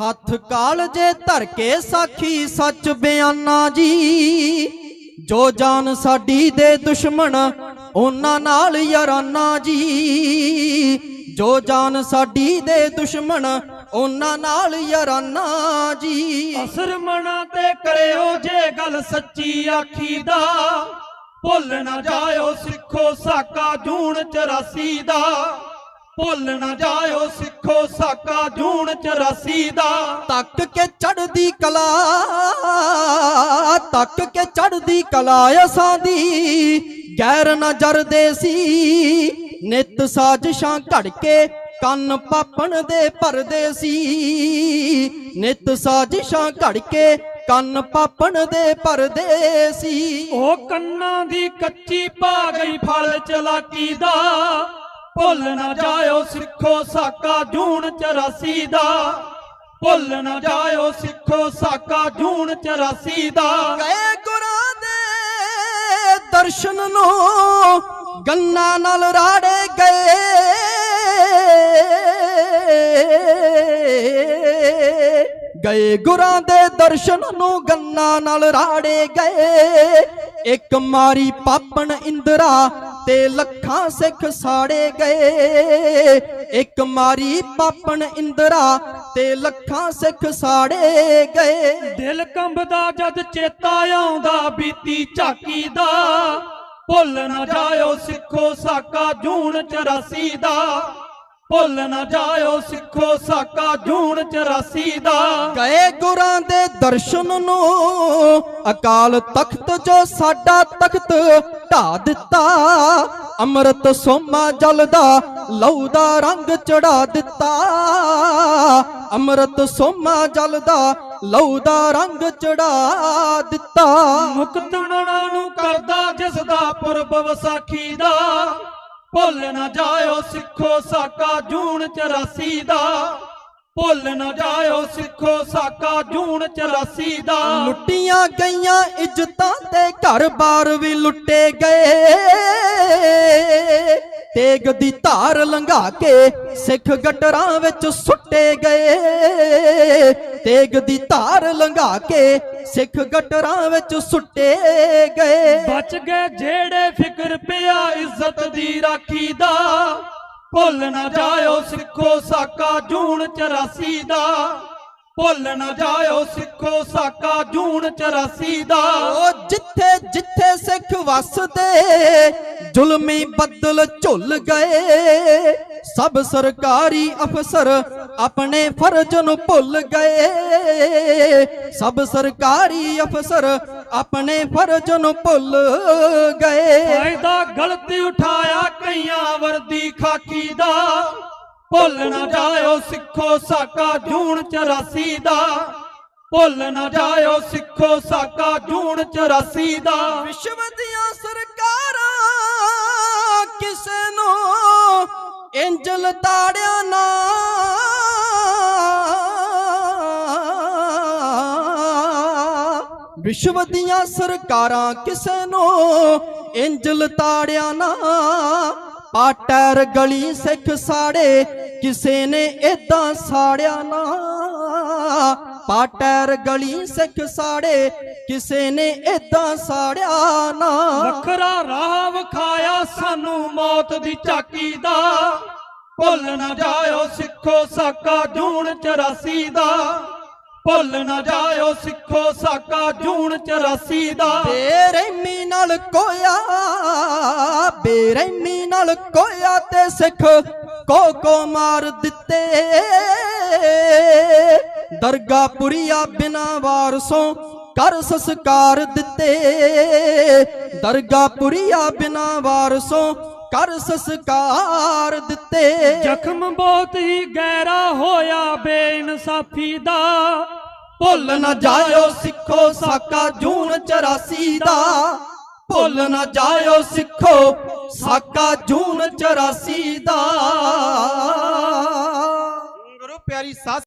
ਹੱਥ ਕਾਲ ਜੇ ਧਰ ਕੇ ਸਾਖੀ ਸੱਚ ਬਿਆਨਾ ਜੀ। ਜੋ ਜਾਨ ਸਾਡੀ ਦੇ ਦੁਸ਼ਮਣ, ਉਹਨਾਂ ਨਾਲ ਯਾਰਾਨਾ ਜੀ। ਜੋ ਜਾਨ ਸਾਡੀ ਦੇ ਦੁਸ਼ਮਣ, ਉਹਨਾਂ ਨਾਲ ਯਾਰਾਨਾ ਜੀ। ਅਸਰ ਮਨਾ ਤੇ ਕਰਿਓ ਜੇ ਗੱਲ ਸੱਚੀ ਆਖੀ ਦਾ। ਭੁੱਲ ਨਾ ਜਾਇਓ ਸਿੱਖੋ ਸਾਕਾ ਜੂਨ 84 ਦਾ। ਭੁੱਲ ਨਾ ਜਾਇਓ ਸਿੱਖੋ ਸਾਕਾ ਜੂਨ 84 ਦਾ। ਤੱਕ ਕੇ ਚੜਦੀ ਕਲਾ ਤੱਕ ਕੇ ਚੜਦੀ ਕਲਾ ਅਸਾਂ ਦੀ। ਗੈਰ ਨਜ਼ਰ ਦੇ ਸੀ ਨਿਤ ਸਾਜ਼ਿਸ਼ਾਂ ਘੜ ਕੇ ਕੰਨ ਪਾਪਣ ਦੇ ਪਰਦੇ ਸੀ। ਨਿਤ ਸਾਜ਼ਿਸ਼ਾਂ ਘੜ ਕੇ ਕੰਨ ਪਾਪਣ ਦੇ ਪਰਦੇ ਸੀ। ਉਹ ਕੰਨਾਂ ਦੀ ਕੱਚੀ ਪਾ ਗਈ ਫਲ ਚਲਾਕੀ ਦਾ। ਭੁੱਲ ਨਾ ਜਾਇਓ ਸਿੱਖੋ ਸਾਕਾ ਜੂਨ 84 ਦਾ। ਭੁੱਲ ਨਾ ਜਾਇਓ ਸਿੱਖੋ ਸਾਕਾ ਜੂਨ 84 ਦਾ। ਗਏ ਗੁਰਾਂ ਦੇ ਦਰਸ਼ਨ ਨੂੰ, ਗੰਨਾ ਨਾਲ ਰਾੜੇ ਗਏ। ਗਏ ਗੁਰਾਂ ਦੇ ਦਰਸ਼ਨ ਨੂੰ, ਗੰਨਾ ਨਾਲ ਰਾੜੇ ਗਏ। ਇੱਕ ਮਾਰੀ ਪਾਪਣ ਇੰਦਰਾ ਤੇ ਲੱਖਾਂ ਸਿੱਖ ਸਾੜੇ ਗਏ। ਇੱਕ ਮਾਰੀ ਪਾਪਣ ਇੰਦਰਾ ਤੇ ਲੱਖਾਂ ਸਿੱਖ ਸਾੜੇ ਗਏ। ਦਿਲ ਕੰਬਦਾ ਜਦ ਚੇਤਾ ਆਉਂਦਾ, ਬੀਤੀ ਝਾਕੀ ਦਾ। ਭੁੱਲ ਨਾ ਜਾਇਓ ਸਿੱਖੋ ਸਾਕਾ ਜੂਨ 84 ਦਾ। ਭੁੱਲ ਨਾ ਜਾਇਓ ਸਿੱਖੋ ਸਾਕਾ ਜੂਨ 84 ਦਾ। ਗਏ ਗੁਰਾਂ ਦੇ ਦਰਸ਼ਨ ਨੂੰ ਅਕਾਲ ਤਖਤ ਜੋ ਸਾਡਾ ਤਖਤ ਢਾ ਦਿੱਤਾ। ਅੰਮ੍ਰਿਤ ਸੋਮਾ ਜਲਦਾ ਲਹੂ ਦਾ ਰੰਗ ਚੜਾ ਦਿੱਤਾ। ਅੰਮ੍ਰਿਤ ਸੋਮਾ ਜਲਦਾ ਲਹੂ ਦਾ ਰੰਗ ਚੜਾ ਦਿੱਤਾ। ਮੁਕਤਣਾਂ ਨੂੰ ਕਰਦਾ ਜਿਸ ਦਾ ਪੁਰਬ ਵਿਸਾਖੀ ਦਾ। ਭੁੱਲ ਨਾ ਜਾਇਓ ਸਿੱਖੋ ਸਾਕਾ ਜੂਨ 84 ਦਾ। ਭੁੱਲ ਨਾ ਜਾਇਓ ਸਿੱਖੋ ਸਾਕਾ ਜੂਨ 84 ਦਾ। ਲੁੱਟੀਆਂ ਗਈਆਂ ਇੱਜ਼ਤਾਂ ਤੇ ਘਰ-ਬਾਰ ਵੀ ਲੁੱਟੇ ਗਏ। ਤੇਗ ਦੀ ਧਾਰ ਲੰਘਾ ਕੇ ਸਿੱਖ ਗਟਰਾਂ ਵਿੱਚ ਸੁੱਟੇ ਗਏ। ਤੇਗ ਦੀ ਧਾਰ ਲੰਘਾ ਕੇ ਸਿੱਖ ਗਟਰਾਂ ਵਿੱਚ ਸੁੱਟੇ ਗਏ। ਬਚ ਗਏ ਜਿਹੜੇ ਫਿਕਰ ਪਿਆ ਇੱਜ਼ਤ ਦੀ ਰਾਖੀ ਦਾ। ਭੁੱਲ ਨਾ ਜਾਇਓ ਸਿੱਖੋ ਸਾਕਾ ਜੂਨ 84 ਦਾ। ਭੁੱਲ ਨਾ ਜਾਇਓ ਸਿੱਖੋ ਸਾਕਾ ਜੂਨ 84 ਦਾ। ਜਿੱਥੇ ਜਿੱਥੇ ਸਿੱਖ ਵਸਦੇ ਜ਼ੁਲਮੀ ਬੱਦਲ ਝੁੱਲ ਗਏ। ਸਭ ਸਰਕਾਰੀ ਅਫਸਰ ਆਪਣੇ ਫਰਜ਼ ਨੂੰ ਭੁੱਲ ਗਏ। ਸਭ ਸਰਕਾਰੀ ਅਫਸਰ ਆਪਣੇ ਫਰਜ਼ ਨੂੰ ਭੁੱਲ ਗਏ। ਫਾਇਦਾ ਗਲਤੀ ਉਠਾਇਆ ਕਈਆਂ ਵਰਦੀ ਖਾਕੀ ਦਾ। ਭੁੱਲ ਨਾ ਜਾਇਓ ਸਿੱਖੋ ਸਾਕਾ ਜੂਨ 84 ਦਾ। ਭੁੱਲ ਨਾ ਜਾਇਓ ਸਿੱਖੋ ਸਾਕਾ ਜੂਨ 84 ਦਾ। ਵਿਸ਼ਵ ਦੀਆਂ ਸਰਕਾਰਾਂ ਕਿਸੇ ਨੂੰ ਇੰਜਲ ਤਾੜਿਆ ਨਾ ਵਿਸ਼ਵ ਦੀਆਂ ਸਰਕਾਰਾਂ ਕਿਸੇ ਨੂੰ ਇੰਜਲ ਤਾੜਿਆ ਨਾ। ਪਾਟਰ ਗਲੀ ਸਿੱਖ ਸਾੜੇ ਕਿਸੇ ਨੇ ਇਦਾਂ ਸਾੜਿਆ ਨਾ। ਪਾਟਰ ਗਲੀ ਸਿੱਖ ਸਾੜੇ ਕਿਸੇ ਨੇ ਇਦਾਂ ਸਾੜਿਆ ਨਾ। ਵੱਖਰਾ ਰਾਹ ਵਿਖਾਇਆ ਸਾਨੂੰ ਮੌਤ ਦੀ ਝਾਕੀ ਦਾ। ਭੁੱਲ ਨਾ ਜਾਇਓ ਸਿੱਖੋ ਸਾਕਾ ਜੂਨ 84 ਦਾ। ਭੁੱਲ ਨਾ ਜਾਇਓ ਸਿੱਖੋ ਸਾਕਾ ਜੂਨ 84 ਦਾ। ਬੇਰਹਿਮੀ ਨਾਲ ਕੋਇਆ ਬੇਰਹਿਮੀ ਨਾਲ ਕੋਇਆ ਤੇ ਸਿੱਖ ਕੋ ਕੋ ਮਾਰ ਦਿੱਤੇ। ਦਰਗਾ ਪੁਰੀਆ ਬਿਨਾ ਵਾਰਸੋਂ ਕਰ ਸੰਸਕਾਰ ਦਿੱਤੇ। ਦਰਗਾ ਪੁਰੀਆ ਬਿਨਾ ਵਾਰਸੋਂ ਕਰ ਸੰਸਕਾਰ ਦਿੱਤੇ। ਜ਼ਖਮ ਬਹੁਤ ਹੀ ਗਹਿਰਾ ਹੋਇਆ ਬੇਇਨਸਾਫੀ ਦਾ। ਭੁੱਲ ਨਾ ਜਾਇਓ ਸਿੱਖੋ ਸਾਕਾ ਜੂਨ 84 ਦਾ। ਭੁੱਲ ਨਾ ਜਾਇਓ ਸਿੱਖੋ ਸਾਕਾ ਜੂਨ 84 ਦਾ। ਗੁਰੂ ਪਿਆਰੀ ਸਾਧ